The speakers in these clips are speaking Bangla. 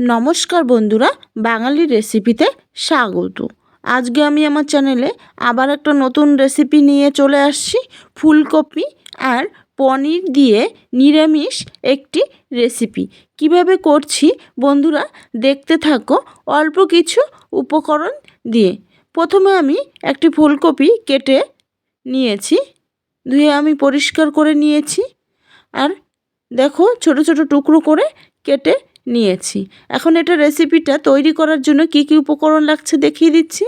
নমস্কার বন্ধুরা বাঙালি রেসিপিতে স্বাগত। আজকে আমি আমার চ্যানেলে আবার একটা নতুন রেসিপি নিয়ে চলে আসছি, ফুলকপি আর পনির দিয়ে নিরামিষ একটি রেসিপি। কীভাবে করছি বন্ধুরা, দেখতে থাকো অল্প কিছু উপকরণ দিয়ে। প্রথমে আমি একটি ফুলকপি কেটে নিয়েছি, ধুয়ে আমি পরিষ্কার করে নিয়েছি। আর দেখো, ছোট ছোট টুকরো করে কেটে নিয়েছি। এখন এটা রেসিপিটা তৈরি করার জন্য কি কি উপকরণ লাগছে দেখিয়ে দিচ্ছি।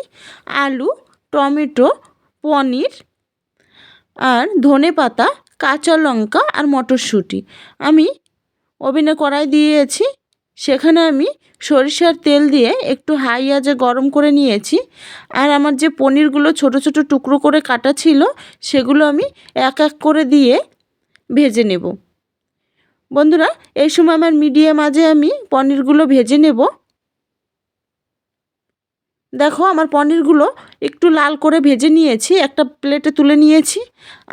আলু, টমেটো, পনির আর ধনে পাতা, কাঁচা লঙ্কা আর মটরশুঁটি। আমি ওভেনে কড়াই দিয়েছি। সেখানে আমি সরিষার তেল দিয়ে একটু হাই আজে গরম করে নিয়েছি। আর আমার যে পনিরগুলো ছোট ছোট টুকরো করে কাটা ছিল, সেগুলো আমি এক এক করে দিয়ে ভেজে নেব। বন্ধুরা, এই সময় আমার মিডিয়াম আজে আমি পনিরগুলো ভেজে নেব। দেখো, আমার পনিরগুলো একটু লাল করে ভেজে নিয়েছি, একটা প্লেটে তুলে নিয়েছি।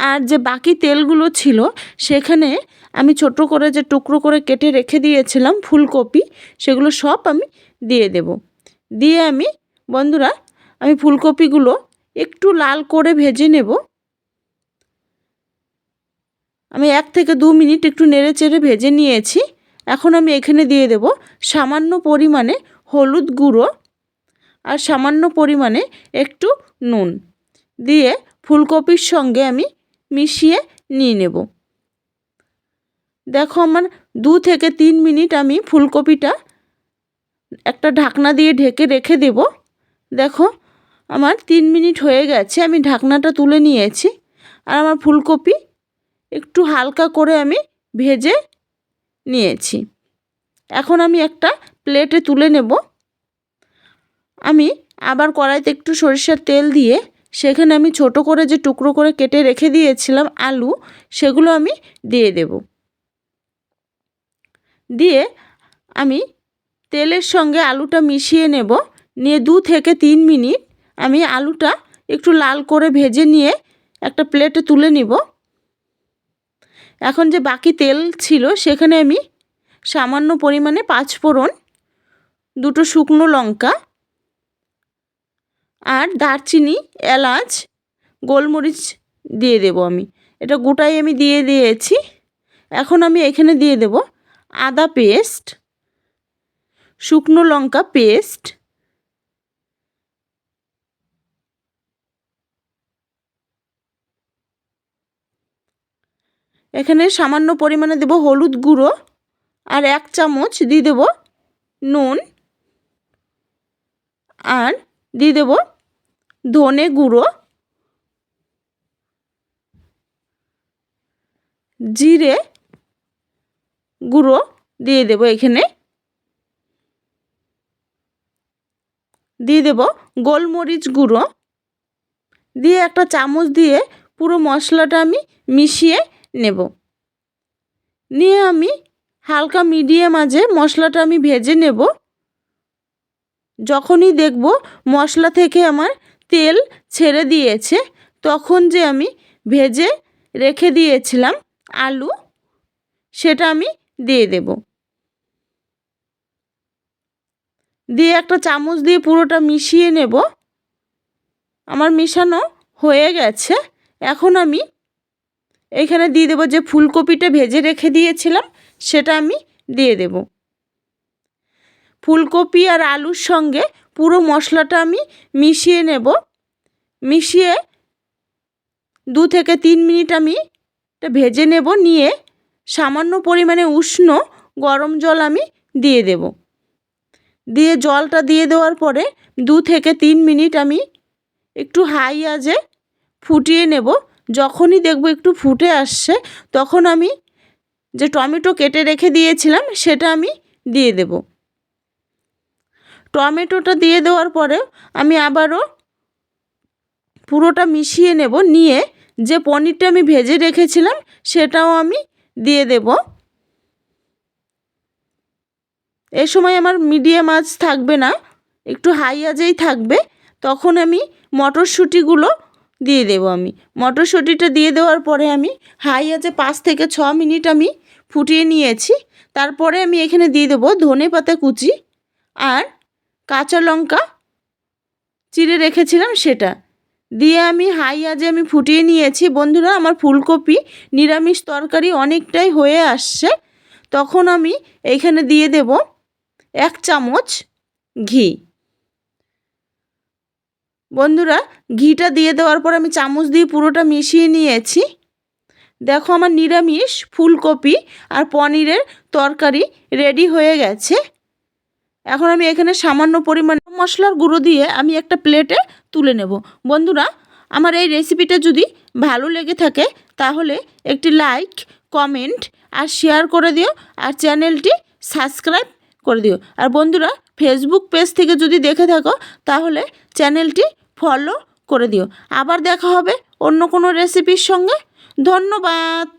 আর যে বাকি তেলগুলো ছিল, সেখানে আমি ছোট করে যে টুকরো করে কেটে রেখে দিয়েছিলাম ফুলকপি, সেগুলো সব আমি দিয়ে দেব। দিয়ে আমি, বন্ধুরা, আমি ফুলকপিগুলো একটু লাল করে ভেজে নেব। আমি এক থেকে দু মিনিট একটু নেড়ে চেড়ে ভেজে নিয়েছি। এখন আমি এখানে দিয়ে দেব সামান্য পরিমাণে হলুদ গুঁড়ো আর সামান্য পরিমাণে একটু নুন। দিয়ে ফুলকপির সঙ্গে আমি মিশিয়ে নিয়ে নেব। দেখো আমার দু থেকে তিন মিনিট আমি ফুলকপিটা একটা ঢাকনা দিয়ে ঢেকে রেখে দেব। দেখো আমার তিন মিনিট হয়ে গেছে, আমি ঢাকনাটা তুলে নিয়েছি। আর আমার ফুলকপি একটু হালকা করে আমি ভেজে নিয়েছি। এখন আমি একটা প্লেটে তুলে নেব। আমি আবার কড়াইতে একটু সরিষার তেল দিয়ে সেখানে আমি ছোট করে যে টুকরো করে কেটে রেখে দিয়েছিলাম আলু, সেগুলো আমি দিয়ে দেব। দিয়ে আমি তেলের সঙ্গে আলুটা মিশিয়ে নেব। নিয়ে দু থেকে তিন মিনিট আমি আলুটা একটু লাল করে ভেজে নিয়ে একটা প্লেটে তুলে নিব। এখন যে বাকি তেল ছিল সেখানে আমি সামান্য পরিমাণে পাঁচফোড়ন, দুটো শুকনো লঙ্কা আর দারচিনি, এলাচ, গোলমরিচ দিয়ে দেব আমি। এটা গোটাই আমি দিয়ে দিয়েছি। এখন আমি এখানে দিয়ে দেব আদা পেস্ট, শুকনো লঙ্কা পেস্ট এখানে সামান্য পরিমাণে দেব হলুদ গুঁড়ো আর এক চামচ দিয়ে দেব নুন আর দিয়ে দেব ধনে গুঁড়ো, জিরে গুঁড়ো দিয়ে দেব এখানে। দিয়ে দেব গোলমরিচ গুঁড়ো। দিয়ে একটা চামচ দিয়ে পুরো মশলাটা আমি মিশিয়ে নেব। নিয়ে আমি হালকা মিডিয়াম আজে মশলাটা আমি ভেজে নেব। যখনই দেখব মশলা থেকে আমার তেল ছেড়ে দিয়েছে, তখন যে আমি ভেজে রেখে দিয়েছিলাম আলু, সেটা আমি দিয়ে দেব। দিয়ে একটা চামচ দিয়ে পুরোটা মিশিয়ে নেব। আমার মিশানো হয়ে গেছে। এখন আমি এখানে দিয়ে দেবো যে ফুলকপিটা ভেজে রেখে দিয়েছিলাম, সেটা আমি দিয়ে দেব। ফুলকপি আর আলুর সঙ্গে পুরো মশলাটা আমি মিশিয়ে নেব। মিশিয়ে দু থেকে তিন মিনিট আমি ভেজে নেব, নিয়ে সামান্য পরিমাণে উষ্ণ গরম জল আমি দিয়ে দেব। দিয়ে জলটা দিয়ে দেওয়ার পরে দু থেকে তিন মিনিট আমি একটু হাই আজে ফুটিয়ে নেব। যখনই দেখব একটু ফুটে আসছে, তখন আমি যে টমেটো কেটে রেখে দিয়েছিলাম, সেটা আমি দিয়ে দেব। টমেটোটা দিয়ে দেওয়ার পরেও আমি আবারও পুরোটা মিশিয়ে নেব, নিয়ে যে পনিরটা আমি ভেজে রেখেছিলাম, সেটাও আমি দিয়ে দেব। এ সময় আমার মিডিয়াম আঁচ থাকবে না, একটু হাই আজেই থাকবে, তখন আমি মটরশুঁটিগুলো দিয়ে দেবো আমি। মটরশুঁটিটা দিয়ে দেওয়ার পরে আমি হাই আছে পাঁচ থেকে ছ মিনিট আমি ফুটিয়ে নিয়েছি। তারপরে আমি এখানে দিয়ে দেবো ধনে পাতা কুচি আর কাঁচা লঙ্কা চিড়ে রেখেছিলাম সেটা। দিয়ে আমি হাই আজে আমি ফুটিয়ে নিয়েছি। বন্ধুরা, আমার ফুলকপি নিরামিষ তরকারি অনেকটাই হয়ে আসছে। তখন আমি এইখানে দিয়ে দেব এক চামচ ঘি। বন্ধুরা, ঘিটা দিয়ে দেওয়ার পর আমি চামচ দিয়ে পুরোটা মিশিয়ে নিয়েছি। দেখো আমার নিরামিষ ফুলকপি আর পনিরের তরকারি রেডি হয়ে গেছে। এখন আমি এখানে সামান্য পরিমাণ মশলার গুঁড়ো দিয়ে আমি একটা প্লেটে তুলে নেব। বন্ধুরা, আমার এই রেসিপিটা যদি ভালো লেগে থাকে, তাহলে একটি লাইক, কমেন্ট আর শেয়ার করে দিও আর চ্যানেলটি সাবস্ক্রাইব করে দিও। আর বন্ধুরা, ফেসবুক পেজ থেকে যদি দেখে থাকো, তাহলে চ্যানেলটি ফলো করে দিও। আবার দেখা হবে অন্য কোনো রেসিপির সঙ্গে। ধন্যবাদ।